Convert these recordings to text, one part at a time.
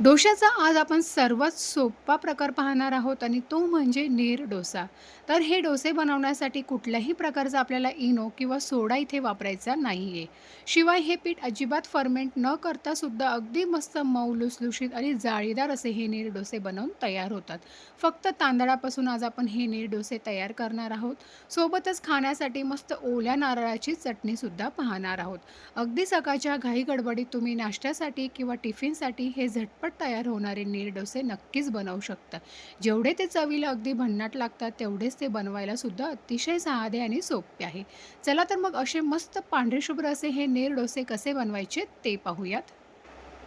डोशाचा आज आपण सर्वात सोपा प्रकार पाहणार आहोत आणि तो म्हणजे नीर डोसा. तर हे डोसे बनवण्यासाठी कुठल्याही प्रकारचा आपल्याला इनो किंवा सोडा इथे वापरायचा नाही आहे. शिवाय हे पीठ अजिबात फर्मेंट न करता सुद्धा अगदी मस्त मऊ लुसलुशीत आणि जाळीदार असे हे नीर डोसे बनवून तयार होतात. फक्त तांदळापासून आज आपण हे नीर डोसे तयार करणार आहोत. सोबतच खाण्यासाठी मस्त ओल्या नारळाची चटणीसुद्धा पाहणार आहोत. अगदी सकाळच्या घाई-गडबडीत तुम्ही नाश्त्यासाठी किंवा टिफिनसाठी हे झट झटपट तयार होणारे नीर डोसे नक्कीच बनवू शकता. जेवढे ते चवीला अगदी भन्नाट लागतात, तेवढेच ते बनवायला सुद्धा अतिशय साधे आणि सोपे आहे. चला तर मग असे मस्त पांढरेशुभ्र असे हे नीर डोसे कसे बनवायचे ते पाहूयात.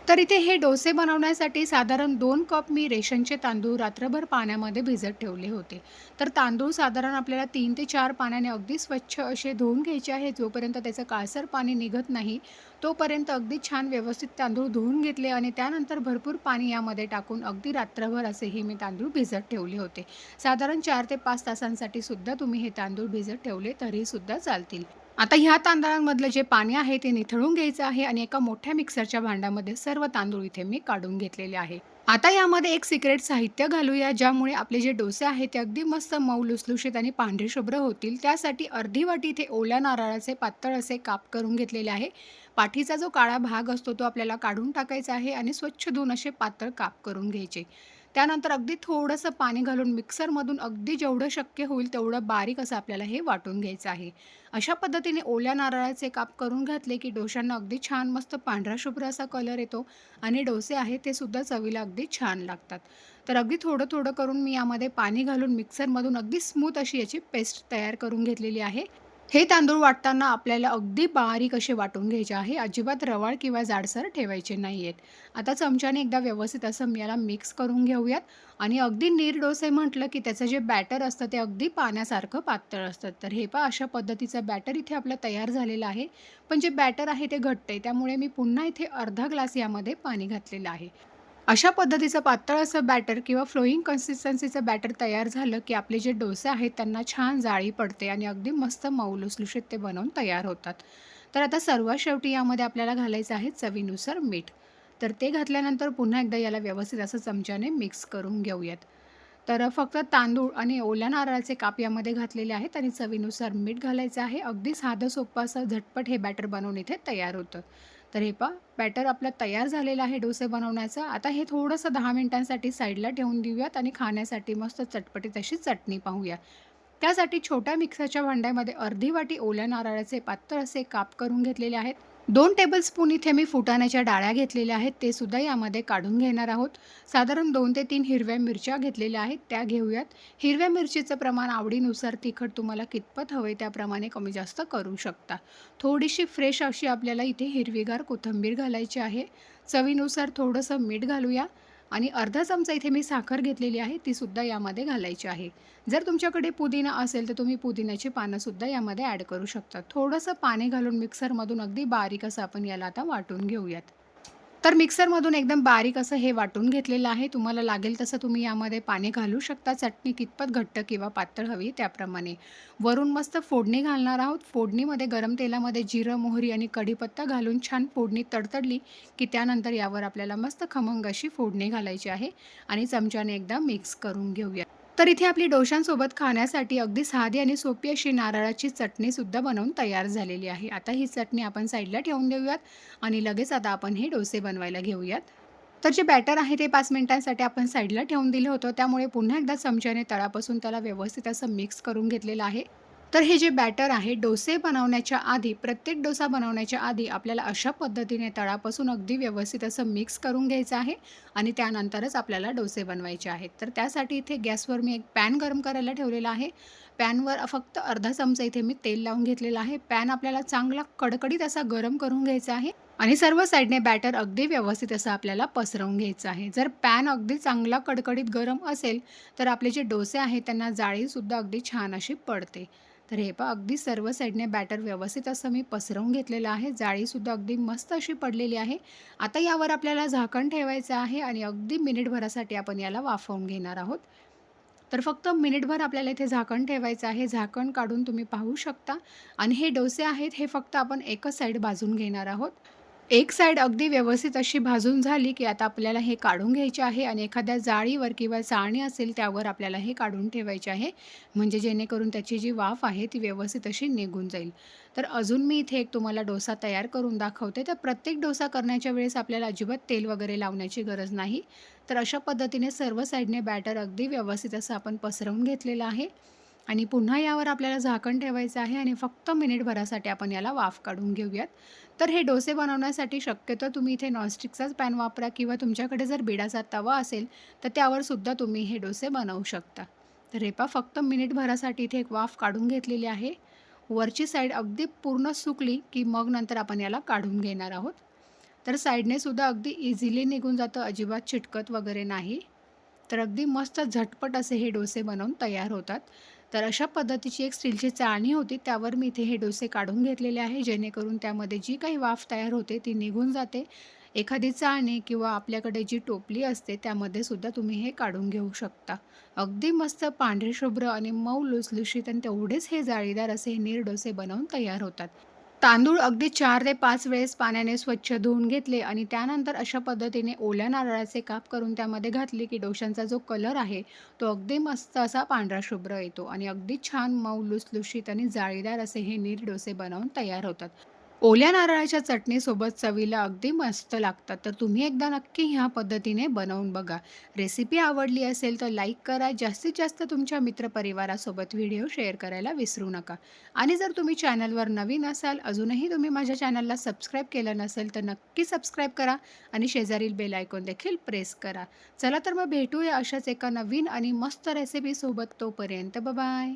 तर इथे हे डोसे बनवण्यासाठी साधारण दोन कप मी रेशनचे तांदूळ रात्रभर पाण्यामध्ये भिजत ठेवले होते. तर तांदूळ साधारण आपल्याला तीन ते चार पाण्याने अगदी स्वच्छ असे धुवून घ्यायचे आहे. जोपर्यंत त्याचं काळसर पाणी निघत नाही, तोपर्यंत अगदी छान व्यवस्थित तांदूळ धुवून घेतले आणि त्यानंतर भरपूर पाणी यामध्ये टाकून अगदी रात्रभर असेही मी तांदूळ भिजत ठेवले होते. साधारण चार ते पाच तासांसाठी सुद्धा तुम्ही हे तांदूळ भिजत ठेवले तरीसुद्धा चालतील. आता ह्या तांदळांमधलं जे पाणी आहे ते निथळून घ्यायचं आहे आणि एका मोठ्या मिक्सरच्या भांड्यामध्ये सर्व तांदूळ इथे मी काढून घेतलेले आहे. आता यामध्ये एक सिक्रेट साहित्य घालूया, ज्यामुळे आपले जे डोसे आहेत ते अगदी मस्त मऊ लुसलुशीत आणि पांढरे शुभ्र होतील. त्यासाठी अर्धी वाटी इथे ओल्या नारळाचे पातळ असे काप करून घेतलेले आहे. पाठीचा जो काळा भाग असतो तो आपल्याला काढून टाकायचा आहे आणि स्वच्छ धुवून असे पातळ काप करून घ्यायचे. त्यानंतर अगदी थोडंसं पाणी घालून मिक्सरमधून अगदी जेवढं शक्य होईल तेवढं बारीक असं आपल्याला हे वाटून घ्यायचं आहे. अशा पद्धतीने ओल्या नारळाचे काप करून घातले, की डोशांना अगदी छान मस्त पांढरा शुभ्र असा कलर येतो आणि डोसे आहेत ते सुद्धा चवीला अगदी छान लागतात. तर अगदी थोडं-थोडं करून मी यामध्ये पाणी घालून मिक्सरमधून अगदी स्मूथ अशी याची पेस्ट तयार करून घेतलेली आहे. हे तांदूळ वाटताना आपल्याला अगदी बारीक असे वाटून घ्यायचे आहे. अजिबात रवाळ किंवा जाडसर ठेवायचे नाही आहेत. आता चमच्याने एकदा व्यवस्थित असं याला मिक्स करून घेऊयात आणि अगदी निरडोसे म्हटलं, की त्याचं जे बॅटर असतं ते अगदी पाण्यासारखं पातळ असतं. तर हे पहा अशा पद्धतीचं बॅटर इथे आपलं तयार झालेलं आहे. पण जे बॅटर आहे ते घट्ट आहे. त्यामुळे मी पुन्हा इथे अर्धा ग्लास यामध्ये पाणी घातलेलं आहे. अशा पद्धतीचं पातळ असं बॅटर किंवा फ्लोइंग कन्सिस्टन्सीचं बॅटर तयार झालं, की आपले जे डोसे आहेत त्यांना छान जाळी पडते आणि अगदी मस्त मऊ लुसलुशीत ते बनवून तयार होतात. तर आता सर्वात शेवटी यामध्ये आपल्याला घालायचं आहे चवीनुसार मीठ. तर ते घातल्यानंतर पुन्हा एकदा याला व्यवस्थित असं चमच्याने मिक्स करून घेऊयात. तर फक्त तांदूळ आणि ओल्या नारळाचे काप यामध्ये घातलेले आहेत आणि चवीनुसार मीठ घालायचं आहे. अगदी साधं सोपं असं झटपट हे बॅटर बनवून इथे तयार होतं. तर हे पहा बॅटर आपलं तयार झालेलं आहे डोसे बनवण्याचं. आता हे थोडंसं दहा मिनिटांसाठी साईडला ठेवून देऊयात आणि खाण्यासाठी मस्त चटपटीत अशी चटणी पाहूया. त्यासाठी छोट्या मिक्सरच्या भांड्यामध्ये अर्धी वाटी ओल्या नारळाचे पातळ असे काप करून घेतलेले आहेत. दोन टेबलस्पून इथे मी फुटाण्याच्या डाळ्या घेतलेल्या आहेत. ते सुद्धा यामध्ये काढून घेणार आहोत. साधारण दोन ते तीन हिरव्या मिरच्या घेतलेल्या आहेत, त्या घेऊयात. हिरव्या मिरचीचं प्रमाण आवडीनुसार तिखट तुम्हाला कितपत हवे त्याप्रमाणे कमी जास्त करू शकता. थोडीशी फ्रेश अशी आपल्याला इथे हिरवीगार कोथिंबीर घालायची आहे. चवीनुसार थोडंसं मीठ घालूया आणि अर्धा चमचा इथे मी साखर घेतलेली आहे, ती सुद्धा यामध्ये घालायची आहे. जर तुमच्याकडे पुदिना असेल तर तुम्ही पुदिन्याची पानंसुद्धा यामध्ये ॲड करू शकता. थोडंसं पाणी घालून मिक्सरमधून अगदी बारीक असं आपण याला आता वाटून घेऊयात. तर मिक्सरमधून एकदम बारीक असं हे वाटून घेतलेलं आहे. तुम्हाला लागेल तसं तुम्ही यामध्ये पाणी घालू शकता. चटणी कितपत घट्ट किंवा पातळ हवी त्याप्रमाणे. वरून मस्त फोडणी घालणार आहोत. फोडणीमध्ये गरम तेलामध्ये जिरं, मोहरी आणि कढीपत्ता घालून छान फोडणी तडतडली, की त्यानंतर यावर आपल्याला मस्त खमंग अशी फोडणी घालायची आहे आणि चमच्याने एकदा मिक्स करून घेऊया. तर इथे आपली डोशांसोबत खाण्यासाठी अगदी साधी आणि सोपी अशी नारळाची चटणीसुद्धा बनवून तयार झालेली आहे. आता ही चटणी आपण साईडला ठेवून देऊयात आणि लगेच आता आपण हे डोसे बनवायला घेऊयात. तर जे बॅटर आहे ते पाच मिनिटांसाठी आपण साईडला ठेवून दिलं होतं. त्यामुळे पुन्हा एकदा चमच्याने तळापासून त्याला व्यवस्थित असं मिक्स करून घेतलेलं आहे. तर हे जे बॅटर आहे डोसे बनवण्याच्या आधी, प्रत्येक डोसा बनवण्याच्या आधी आपल्याला अशा पद्धतीने तळापासून अगदी व्यवस्थित असं मिक्स करून घ्यायचं आहे आणि त्यानंतरच आपल्याला डोसे बनवायचे आहेत. तर त्यासाठी इथे गॅसवर मी एक पॅन गरम करायला ठेवलेला आहे. पॅनवर फक्त अर्धा चमचा इथे मी तेल लावून घेतलेलं आहे. पॅन आपल्याला चांगला कडकडीत असा गरम करून घ्यायचा आहे आणि सर्व साईडने बॅटर अगदी व्यवस्थित असं आपल्याला पसरवून घ्यायचं आहे. जर पॅन अगदी चांगला कडकडीत गरम असेल, तर आपले जे डोसे आहेत त्यांना जाळीसुद्धा अगदी छान अशी पडते. तर हे पहा अगदी सर्व साईडने बॅटर व्यवस्थित असं मी पसरवून घेतलेलं आहे. जाळीसुद्धा अगदी मस्त अशी पडलेली आहे. आता यावर आपल्याला झाकण ठेवायचं आहे आणि अगदी मिनिटभरासाठी आपण याला वाफवून घेणार आहोत. तर फक्त मिनिटभर आपल्याला इथे झाकण ठेवायचं आहे. झाकण काढून तुम्ही पाहू शकता आणि हे डोसे आहेत हे फक्त आपण एकच साईड भाजून घेणार आहोत. एक साईड अगदी व्यवस्थित अशी भाजून झाली, की आता आपल्याला हे काढून घ्यायचे आहे आणि एखाद्या जाळीवर किंवा चाळणी असेल त्यावर आपल्याला हे काढून ठेवायचे आहे. म्हणजे जेणेकरून त्याची जी वाफ आहे ती व्यवस्थित अशी निघून जाईल. तर अजून मी इथे एक तुम्हाला डोसा तयार करून दाखवते. तर प्रत्येक डोसा करण्याच्या वेळेस आपल्याला अजिबात तेल वगैरे लावण्याची गरज नाही. तर अशा पद्धतीने सर्व साईडने बॅटर अगदी व्यवस्थित असं आपण पसरवून घेतलेलं आहे. आणि पुन्हा यावर आपल्याला झाकण ठेवायचं आहे आणि फक्त मिनिटभरासाठी आपण याला वाफ काढून घेऊयात. तर हे डोसे बनवण्यासाठी शक्यतो तुम्ही इथे नॉनस्टिकचाच पॅन वापरा किंवा तुमच्याकडे जर बिडाचा तवा असेल, तर त्यावर सुद्धा तुम्ही हे डोसे बनवू शकता. तर हे पहा फक्त मिनिटभरासाठी इथे एक वाफ काढून घेतलेली आहे. वरची साईड अगदी पूर्ण सुकली, की मग नंतर आपण याला काढून घेणार आहोत. तर साईडने सुद्धा अगदी इझिली निघून जातं, अजिबात चिटकत वगैरे नाही. तर अगदी मस्त झटपट असे हे डोसे बनवून तयार होतात. तर अशा पद्धतीची एक स्टीलची चाळणी होती, त्यावर मी इथे हे डोसे काढून घेतलेले आहे, जेणेकरून त्यामध्ये जी काही वाफ तयार होते ती निघून जाते. एखादी चाळणी किंवा आपल्याकडे जी टोपली असते त्यामध्ये सुद्धा तुम्ही हे काढून घेऊ शकता. अगदी मस्त पांढरे शुभ्र आणि मऊ लुसलुशीत आणि तेवढेच हे जाळीदार असे हे नीर डोसे बनवून तयार होतात. तांदूळ अगदी चार ते पाच वेळेस पाण्याने स्वच्छ धुवून घेतले आणि त्यानंतर अशा पद्धतीने ओल्या नारळाचे काप करून त्यामध्ये घातले, की डोशांचा जो कलर आहे तो अगदी मस्त असा पांढरा शुभ्र येतो आणि अगदी छान मऊ लुसलुशीत आणि जाळीदार असे हे नीर डोसे बनवून तयार होतात. ओल्या नारळाच्या चटणीसोबत चवीला अगदी मस्त लागतात. तर तुम्ही एकदा नक्की ह्या पद्धतीने बनवून बघा. रेसिपी आवडली असेल तर लाईक करा. जास्तीत जास्त तुमच्या मित्रपरिवारासोबत व्हिडिओ शेअर करायला विसरू नका. आणि जर तुम्ही चॅनलवर नवीन असाल, अजूनही तुम्ही माझ्या चॅनलला सबस्क्राईब केलं नसेल, तर नक्की सबस्क्राईब करा आणि शेजारील बेल आयकॉन देखील प्रेस करा. चला तर मग भेटूया अशाच एका नवीन आणि मस्त रेसिपीसोबत. तोपर्यंत बाय.